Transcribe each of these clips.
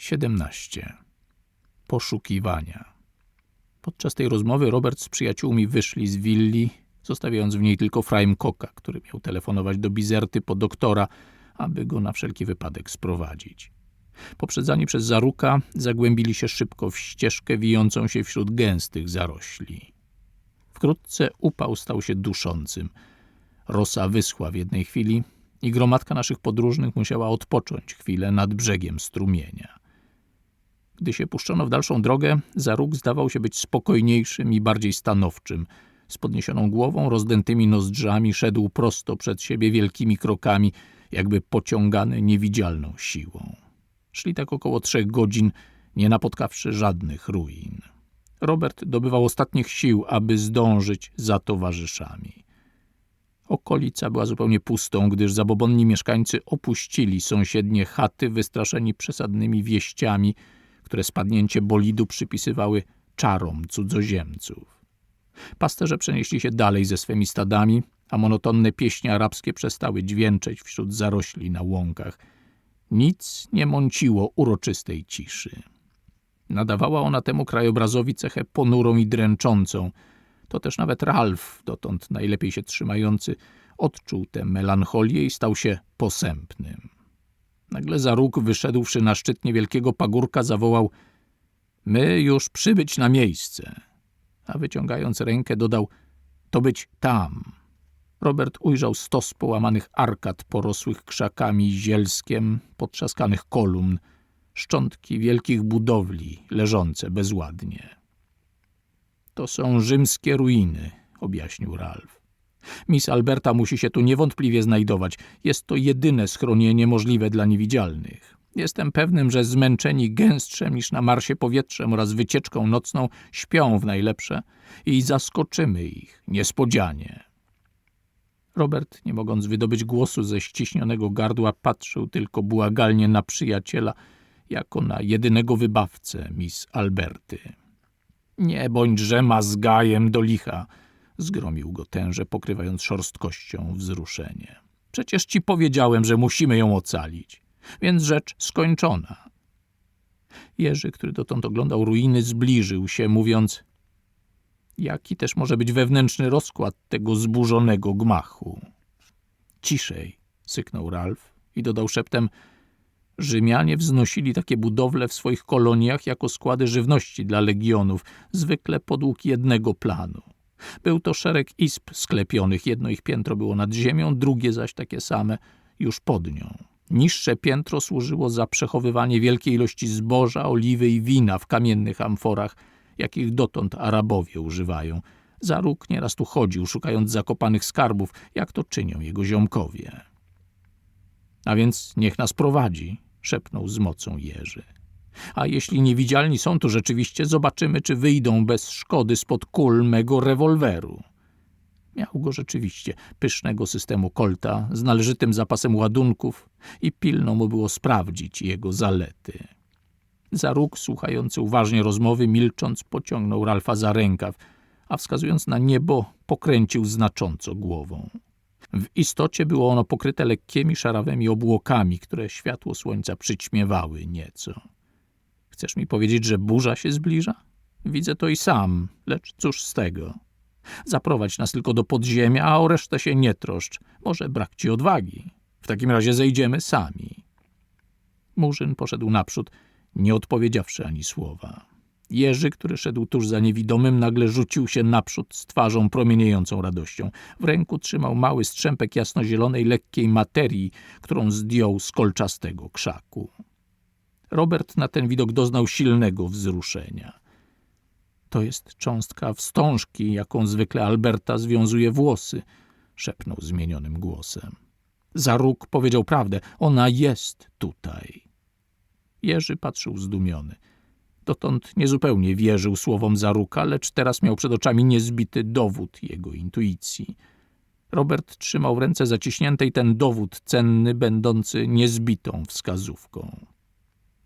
17. Poszukiwania. Podczas tej rozmowy Robert z przyjaciółmi wyszli z willi, zostawiając w niej tylko Fraim Koka, który miał telefonować do Bizerty po doktora, aby go na wszelki wypadek sprowadzić. Poprzedzani przez Zaruka, zagłębili się szybko w ścieżkę wijącą się wśród gęstych zarośli. Wkrótce upał stał się duszącym. Rosa wyschła w jednej chwili i gromadka naszych podróżnych musiała odpocząć chwilę nad brzegiem strumienia. Gdy się puszczono w dalszą drogę, Zaruk zdawał się być spokojniejszym i bardziej stanowczym. Z podniesioną głową, rozdętymi nozdrzami szedł prosto przed siebie wielkimi krokami, jakby pociągany niewidzialną siłą. Szli tak około trzech godzin, nie napotkawszy żadnych ruin. Robert dobywał ostatnich sił, aby zdążyć za towarzyszami. Okolica była zupełnie pustą, gdyż zabobonni mieszkańcy opuścili sąsiednie chaty wystraszeni przesadnymi wieściami, które spadnięcie bolidu przypisywały czarom cudzoziemców. Pasterze przenieśli się dalej ze swymi stadami, a monotonne pieśni arabskie przestały dźwięczeć wśród zarośli na łąkach. Nic nie mąciło uroczystej ciszy. Nadawała ona temu krajobrazowi cechę ponurą i dręczącą. To też nawet Ralf, dotąd najlepiej się trzymający, odczuł tę melancholię i stał się posępnym. Nagle za róg, wyszedłszy na szczyt niewielkiego pagórka, zawołał – my już przybyć na miejsce. A wyciągając rękę dodał – to być tam. Robert ujrzał stos połamanych arkad porosłych krzakami zielskiem, potrzaskanych kolumn, szczątki wielkich budowli leżące bezładnie. To są rzymskie ruiny, objaśnił Ralf. Miss Alberta musi się tu niewątpliwie znajdować. Jest to jedyne schronienie możliwe dla niewidzialnych. Jestem pewnym, że zmęczeni gęstrzem niż na Marsie powietrzem oraz wycieczką nocną śpią w najlepsze i zaskoczymy ich niespodzianie. Robert, nie mogąc wydobyć głosu ze ściśnionego gardła, patrzył tylko błagalnie na przyjaciela, jako na jedynego wybawcę Miss Alberty. Nie bądźże mazgajem do licha, zgromił go tęże, pokrywając szorstkością wzruszenie. Przecież ci powiedziałem, że musimy ją ocalić, więc rzecz skończona. Jerzy, który dotąd oglądał ruiny, zbliżył się, mówiąc jaki też może być wewnętrzny rozkład tego zburzonego gmachu. Ciszej, syknął Ralf i dodał szeptem – Rzymianie wznosili takie budowle w swoich koloniach jako składy żywności dla legionów, zwykle podług jednego planu. Był to szereg izb sklepionych, jedno ich piętro było nad ziemią, drugie zaś takie same już pod nią. Niższe piętro służyło za przechowywanie wielkiej ilości zboża, oliwy i wina w kamiennych amforach, jakich dotąd Arabowie używają. Za róg nieraz tu chodził, szukając zakopanych skarbów, jak to czynią jego ziomkowie. A więc niech nas prowadzi, szepnął z mocą Jerzy. A jeśli niewidzialni są tu rzeczywiście, zobaczymy, czy wyjdą bez szkody spod kul mego rewolweru. Miał go rzeczywiście, pysznego systemu kolta, z należytym zapasem ładunków i pilno mu było sprawdzić jego zalety. Za róg, słuchający uważnie rozmowy, milcząc, pociągnął Ralfa za rękaw, a wskazując na niebo, pokręcił znacząco głową. W istocie było ono pokryte lekkimi szarawymi obłokami, które światło słońca przyćmiewały nieco. Chcesz mi powiedzieć, że burza się zbliża? Widzę to i sam, lecz cóż z tego? Zaprowadź nas tylko do podziemia, a o resztę się nie troszcz. Może brak ci odwagi. W takim razie zejdziemy sami. Murzyn poszedł naprzód, nie odpowiedziawszy ani słowa. Jerzy, który szedł tuż za niewidomym, nagle rzucił się naprzód z twarzą promieniejącą radością. W ręku trzymał mały strzępek jasnozielonej, lekkiej materii, którą zdjął z kolczastego krzaku. Robert na ten widok doznał silnego wzruszenia. To jest cząstka wstążki, jaką zwykle Alberta związuje włosy, szepnął zmienionym głosem. Za róg powiedział prawdę, ona jest tutaj. Jerzy patrzył zdumiony. Dotąd niezupełnie wierzył słowom Zaruka, lecz teraz miał przed oczami niezbity dowód jego intuicji. Robert trzymał w ręce zaciśniętej ten dowód cenny, będący niezbitą wskazówką.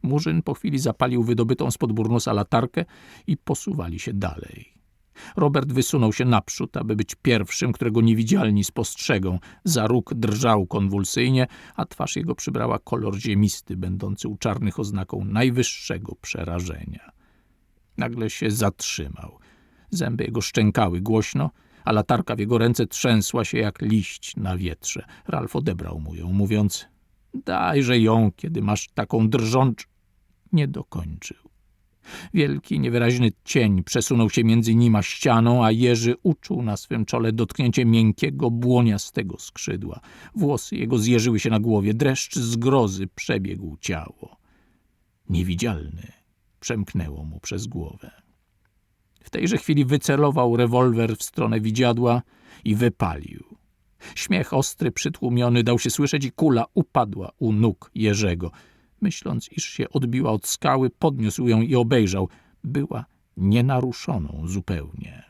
Murzyn po chwili zapalił wydobytą spod burnusa latarkę i posuwali się dalej. Robert wysunął się naprzód, aby być pierwszym, którego niewidzialni spostrzegą. Za róg drżał konwulsyjnie, a twarz jego przybrała kolor ziemisty, będący u czarnych oznaką najwyższego przerażenia. Nagle się zatrzymał. Zęby jego szczękały głośno, a latarka w jego ręce trzęsła się jak liść na wietrze. Ralf odebrał mu ją, mówiąc: Dajże ją, kiedy masz taką drżącz. Nie dokończył. Wielki, niewyraźny cień przesunął się między nim a ścianą, a Jerzy uczuł na swym czole dotknięcie miękkiego, błoniastego skrzydła. Włosy jego zjeżyły się na głowie, dreszcz zgrozy przebiegł ciało. Niewidzialny przemknęło mu przez głowę. W tejże chwili wycelował rewolwer w stronę widziadła i wypalił. Śmiech ostry, przytłumiony dał się słyszeć i kula upadła u nóg Jerzego. Myśląc, iż się odbiła od skały, podniósł ją i obejrzał. Była nienaruszoną zupełnie.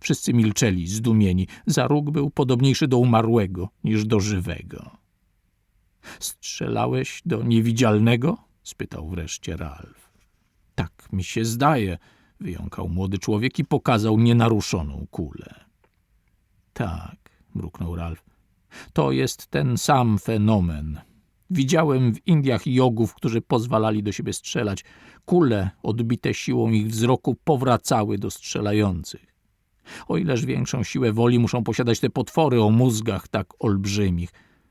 Wszyscy milczeli, zdumieni. Za róg był podobniejszy do umarłego niż do żywego. Strzelałeś do niewidzialnego? spytał wreszcie Ralf. Tak mi się zdaje, wyjąkał młody człowiek i pokazał nienaruszoną kulę. Tak, mruknął Ralf. To jest ten sam fenomen. Widziałem w Indiach jogów, którzy pozwalali do siebie strzelać. Kule, odbite siłą ich wzroku, powracały do strzelających. O ileż większą siłę woli muszą posiadać te potwory o mózgach tak olbrzymich.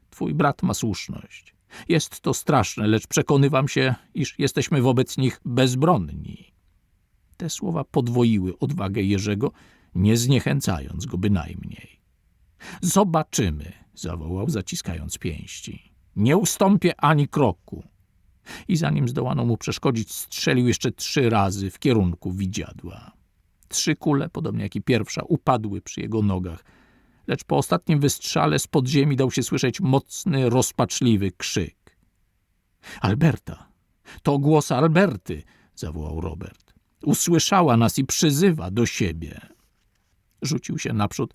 Twój brat ma słuszność. Jest to straszne, lecz przekonywam się, iż jesteśmy wobec nich bezbronni. Te słowa podwoiły odwagę Jerzego, nie zniechęcając go bynajmniej. Zobaczymy, zawołał, zaciskając pięści. Nie ustąpię ani kroku. I zanim zdołano mu przeszkodzić, strzelił jeszcze trzy razy w kierunku widziadła. Trzy kule, podobnie jak i pierwsza, upadły przy jego nogach, lecz po ostatnim wystrzale z podziemi dał się słyszeć mocny, rozpaczliwy krzyk. Alberta! To głos Alberty! zawołał Robert. Usłyszała nas i przyzywa do siebie. Rzucił się naprzód,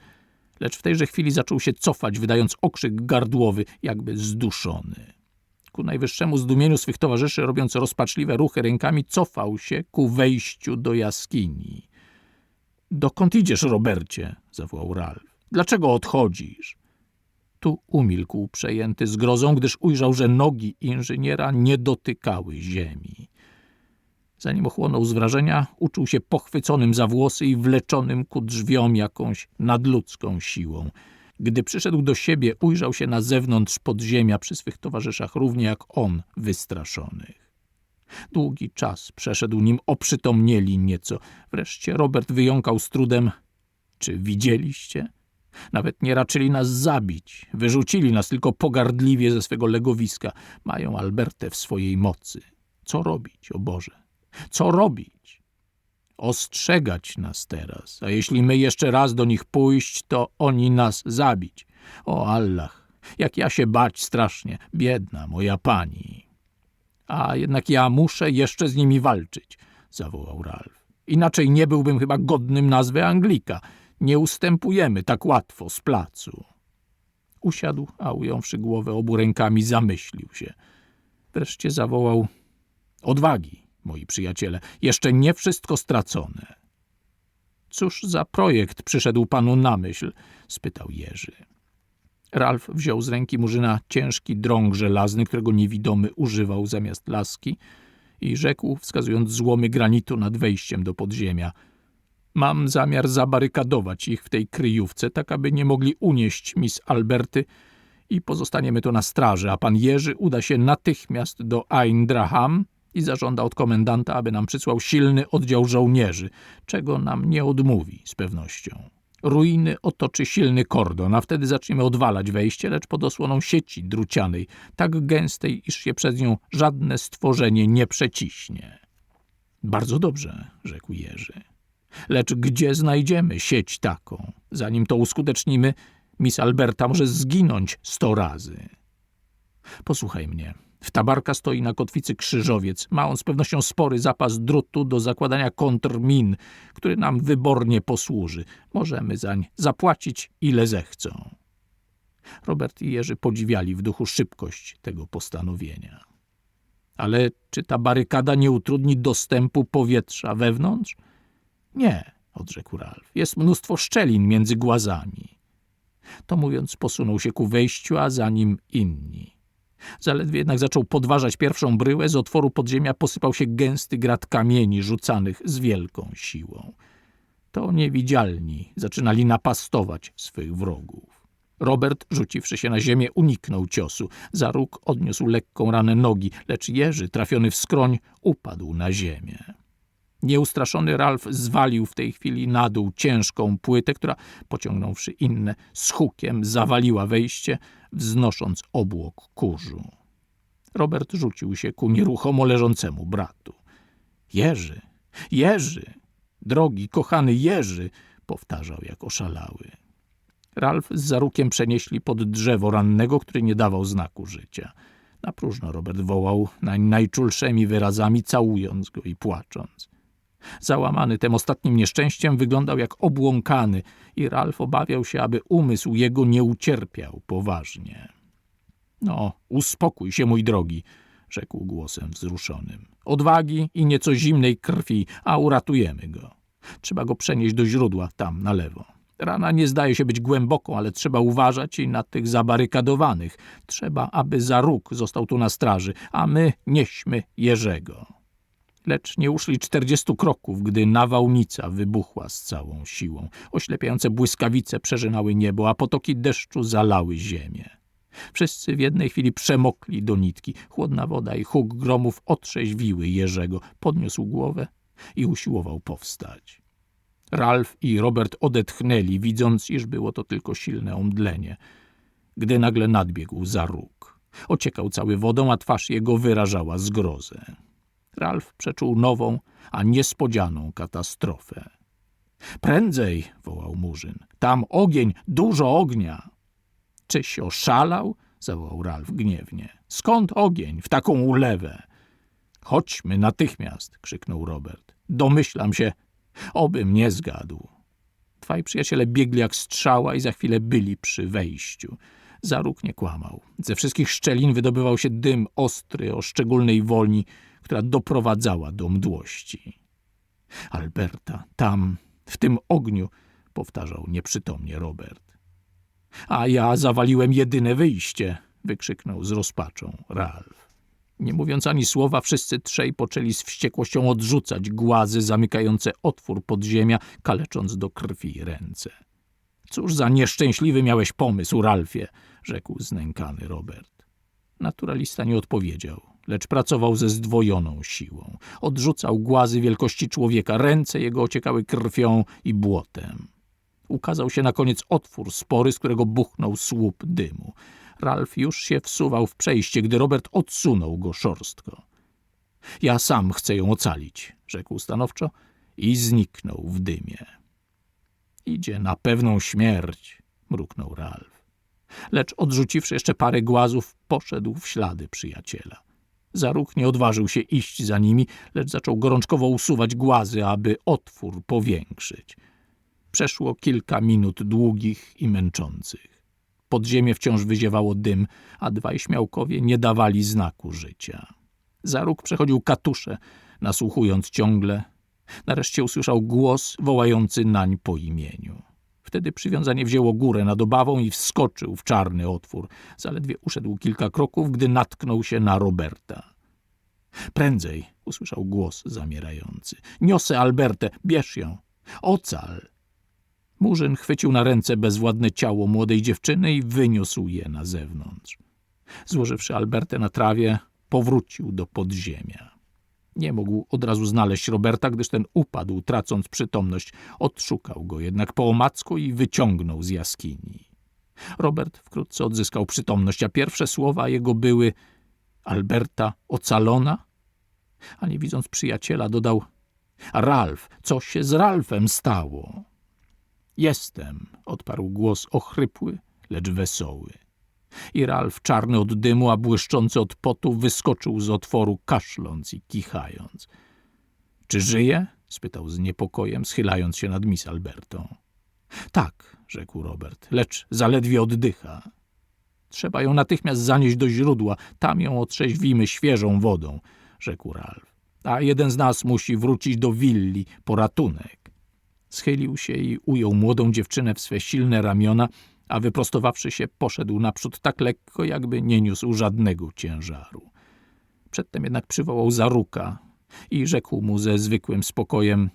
lecz w tejże chwili zaczął się cofać, wydając okrzyk gardłowy, jakby zduszony. Ku najwyższemu zdumieniu swych towarzyszy, robiąc rozpaczliwe ruchy rękami, cofał się ku wejściu do jaskini. Dokąd idziesz, Robercie? zawołał Ralf. Dlaczego odchodzisz? Tu umilkł, przejęty zgrozą, gdyż ujrzał, że nogi inżyniera nie dotykały ziemi. Zanim ochłonął z wrażenia, uczuł się pochwyconym za włosy i wleczonym ku drzwiom jakąś nadludzką siłą. Gdy przyszedł do siebie, ujrzał się na zewnątrz podziemia przy swych towarzyszach, równie jak on, wystraszonych. Długi czas przeszedł, nim oprzytomnieli nieco. Wreszcie Robert wyjąkał z trudem – czy widzieliście? Nawet nie raczyli nas zabić. Wyrzucili nas tylko pogardliwie ze swego legowiska. Mają Albertę w swojej mocy. Co robić, o Boże? Co robić? Ostrzegać nas teraz, a jeśli my jeszcze raz do nich pójść, to oni nas zabić. O Allah, jak ja się bać strasznie, biedna moja pani. A jednak ja muszę jeszcze z nimi walczyć, zawołał Ralf. Inaczej nie byłbym chyba godnym nazwy Anglika. Nie ustępujemy tak łatwo z placu. Usiadł, a ująwszy głowę obu rękami, zamyślił się. Wreszcie zawołał odwagi moi przyjaciele, jeszcze nie wszystko stracone. Cóż za projekt przyszedł panu na myśl? spytał Jerzy. Ralf wziął z ręki murzyna ciężki drąg żelazny, którego niewidomy używał zamiast laski i rzekł, wskazując złomy granitu nad wejściem do podziemia. Mam zamiar zabarykadować ich w tej kryjówce, tak aby nie mogli unieść Miss Alberty i pozostaniemy tu na straży, a pan Jerzy uda się natychmiast do Eindraham i zażąda od komendanta, aby nam przysłał silny oddział żołnierzy, czego nam nie odmówi z pewnością. Ruiny otoczy silny kordon, a wtedy zaczniemy odwalać wejście, lecz pod osłoną sieci drucianej, tak gęstej, iż się przez nią żadne stworzenie nie przeciśnie. Bardzo dobrze, rzekł Jerzy. Lecz gdzie znajdziemy sieć taką? Zanim to uskutecznimy, Miss Alberta może zginąć sto razy. Posłuchaj mnie, w tabarka stoi na kotwicy krzyżowiec. Ma on z pewnością spory zapas drutu do zakładania kontrmin, który nam wybornie posłuży. Możemy zań zapłacić ile zechcą. Robert i Jerzy podziwiali w duchu szybkość tego postanowienia. Ale czy ta barykada nie utrudni dostępu powietrza wewnątrz? Nie, odrzekł Ralf. Jest mnóstwo szczelin między głazami. To mówiąc, posunął się ku wejściu, a za nim inni. Zaledwie jednak zaczął podważać pierwszą bryłę, z otworu podziemia posypał się gęsty grat kamieni rzucanych z wielką siłą. To niewidzialni zaczynali napastować swych wrogów. Robert, rzuciwszy się na ziemię, uniknął ciosu. Za róg odniósł lekką ranę nogi, lecz Jerzy, trafiony w skroń, upadł na ziemię. Nieustraszony Ralf zwalił w tej chwili na dół ciężką płytę, która, pociągnąwszy inne, z hukiem zawaliła wejście, wznosząc obłok kurzu. Robert rzucił się ku nieruchomo leżącemu bratu. Jerzy, Jerzy, drogi, kochany Jerzy, powtarzał jak oszalały. Ralf z zarukiem przenieśli pod drzewo rannego, który nie dawał znaku życia. Na próżno Robert wołał nań najczulszymi wyrazami, całując go i płacząc. Załamany tym ostatnim nieszczęściem wyglądał jak obłąkany i Ralf obawiał się, aby umysł jego nie ucierpiał poważnie. No, uspokój się, mój drogi, rzekł głosem wzruszonym. Odwagi i nieco zimnej krwi, a uratujemy go. Trzeba go przenieść do źródła, tam na lewo. Rana nie zdaje się być głęboką, ale trzeba uważać i na tych zabarykadowanych. Trzeba, aby za róg został tu na straży, a my nieśmy Jerzego. Lecz nie uszli czterdziestu kroków, gdy nawałnica wybuchła z całą siłą. Oślepiające błyskawice przeżynały niebo, a potoki deszczu zalały ziemię. Wszyscy w jednej chwili przemokli do nitki. Chłodna woda i huk gromów otrzeźwiły Jerzego. Podniósł głowę i usiłował powstać. Ralf i Robert odetchnęli, widząc, iż było to tylko silne omdlenie, gdy nagle nadbiegł za róg. Ociekał cały wodą, a twarz jego wyrażała zgrozę. Ralf przeczuł nową, a niespodzianą katastrofę. Prędzej, wołał Murzyn. Tam ogień, dużo ognia. Czyś oszalał? zawołał Ralf gniewnie. Skąd ogień w taką ulewę? Chodźmy natychmiast, krzyknął Robert. Domyślam się, obym nie zgadł. Dwaj przyjaciele biegli jak strzała i za chwilę byli przy wejściu. Zaróg nie kłamał. Ze wszystkich szczelin wydobywał się dym ostry o szczególnej wolni, która doprowadzała do mdłości. Alberta, tam, w tym ogniu, powtarzał nieprzytomnie Robert. A ja zawaliłem jedyne wyjście, wykrzyknął z rozpaczą Ralf. Nie mówiąc ani słowa, wszyscy trzej poczęli z wściekłością odrzucać głazy zamykające otwór podziemia, kalecząc do krwi ręce. Cóż za nieszczęśliwy miałeś pomysł, Ralfie, rzekł znękany Robert. Naturalista nie odpowiedział, lecz pracował ze zdwojoną siłą. Odrzucał głazy wielkości człowieka, ręce jego ociekały krwią i błotem. Ukazał się na koniec otwór spory, z którego buchnął słup dymu. Ralf już się wsuwał w przejście, gdy Robert odsunął go szorstko. Ja sam chcę ją ocalić, rzekł stanowczo i zniknął w dymie. Idzie na pewną śmierć, mruknął Ralf. Lecz odrzuciwszy jeszcze parę głazów, poszedł w ślady przyjaciela. Zaruch nie odważył się iść za nimi, lecz zaczął gorączkowo usuwać głazy, aby otwór powiększyć. Przeszło kilka minut długich i męczących. Podziemie wciąż wyziewało dym, a dwaj śmiałkowie nie dawali znaku życia. Zaróg przechodził katusze, nasłuchując ciągle. Nareszcie usłyszał głos wołający nań po imieniu. Wtedy przywiązanie wzięło górę nad obawą i wskoczył w czarny otwór. Zaledwie uszedł kilka kroków, gdy natknął się na Roberta. Prędzej, usłyszał głos zamierający. Niosę Albertę, bierz ją. Ocal. Murzyn chwycił na ręce bezwładne ciało młodej dziewczyny i wyniósł je na zewnątrz. Złożywszy Albertę na trawie, powrócił do podziemia. Nie mógł od razu znaleźć Roberta, gdyż ten upadł, tracąc przytomność. Odszukał go jednak po omacku i wyciągnął z jaskini. Robert wkrótce odzyskał przytomność, a pierwsze słowa jego były Alberta ocalona? A nie widząc przyjaciela, dodał Ralf, co się z Ralfem stało? Jestem, odparł głos ochrypły, lecz wesoły. I Ralf, czarny od dymu, a błyszczący od potu, wyskoczył z otworu, kaszląc i kichając. Czy żyje? spytał z niepokojem, schylając się nad Miss Albertą. Tak, rzekł Robert, lecz zaledwie oddycha. Trzeba ją natychmiast zanieść do źródła, tam ją otrzeźwimy świeżą wodą, rzekł Ralf. A jeden z nas musi wrócić do willi po ratunek. Schylił się i ujął młodą dziewczynę w swe silne ramiona, a wyprostowawszy się, poszedł naprzód tak lekko, jakby nie niósł żadnego ciężaru. Przedtem jednak przywołał Zaruka i rzekł mu ze zwykłym spokojem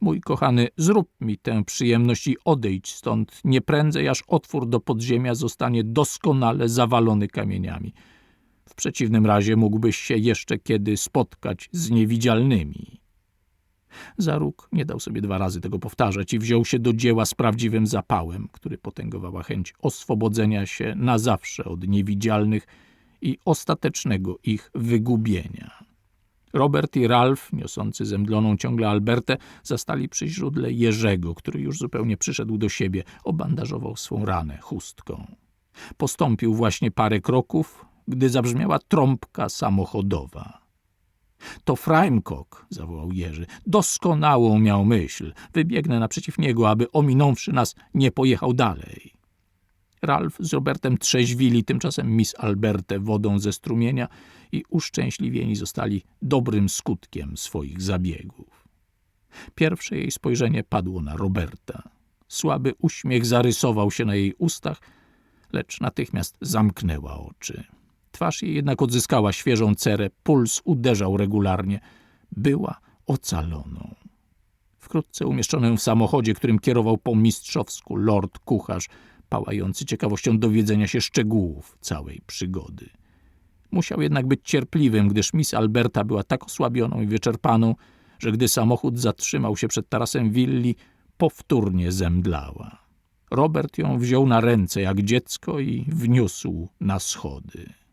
Mój kochany, zrób mi tę przyjemność i odejdź stąd nie prędzej, aż otwór do podziemia zostanie doskonale zawalony kamieniami. W przeciwnym razie mógłbyś się jeszcze kiedy spotkać z niewidzialnymi. Zaruk nie dał sobie dwa razy tego powtarzać i wziął się do dzieła z prawdziwym zapałem, który potęgowała chęć oswobodzenia się na zawsze od niewidzialnych i ostatecznego ich wygubienia. Robert i Ralph, niosący zemdloną ciągle Albertę, zastali przy źródle Jerzego, który już zupełnie przyszedł do siebie, obandażował swą ranę chustką. Postąpił właśnie parę kroków, gdy zabrzmiała trąbka samochodowa. To Freimkok, zawołał Jerzy. Doskonałą miał myśl. Wybiegnę naprzeciw niego, aby ominąwszy nas nie pojechał dalej. Ralf z Robertem trzeźwili tymczasem Miss Albertę wodą ze strumienia i uszczęśliwieni zostali dobrym skutkiem swoich zabiegów. Pierwsze jej spojrzenie padło na Roberta. Słaby uśmiech zarysował się na jej ustach, lecz natychmiast zamknęła oczy. Twarz jej jednak odzyskała świeżą cerę, puls uderzał regularnie. Była ocaloną. Wkrótce umieszczono w samochodzie, którym kierował po mistrzowsku lord kucharz, pałający ciekawością dowiedzenia się szczegółów całej przygody. Musiał jednak być cierpliwym, gdyż Miss Alberta była tak osłabioną i wyczerpaną, że gdy samochód zatrzymał się przed tarasem willi, powtórnie zemdlała. Robert ją wziął na ręce jak dziecko i wniósł na schody.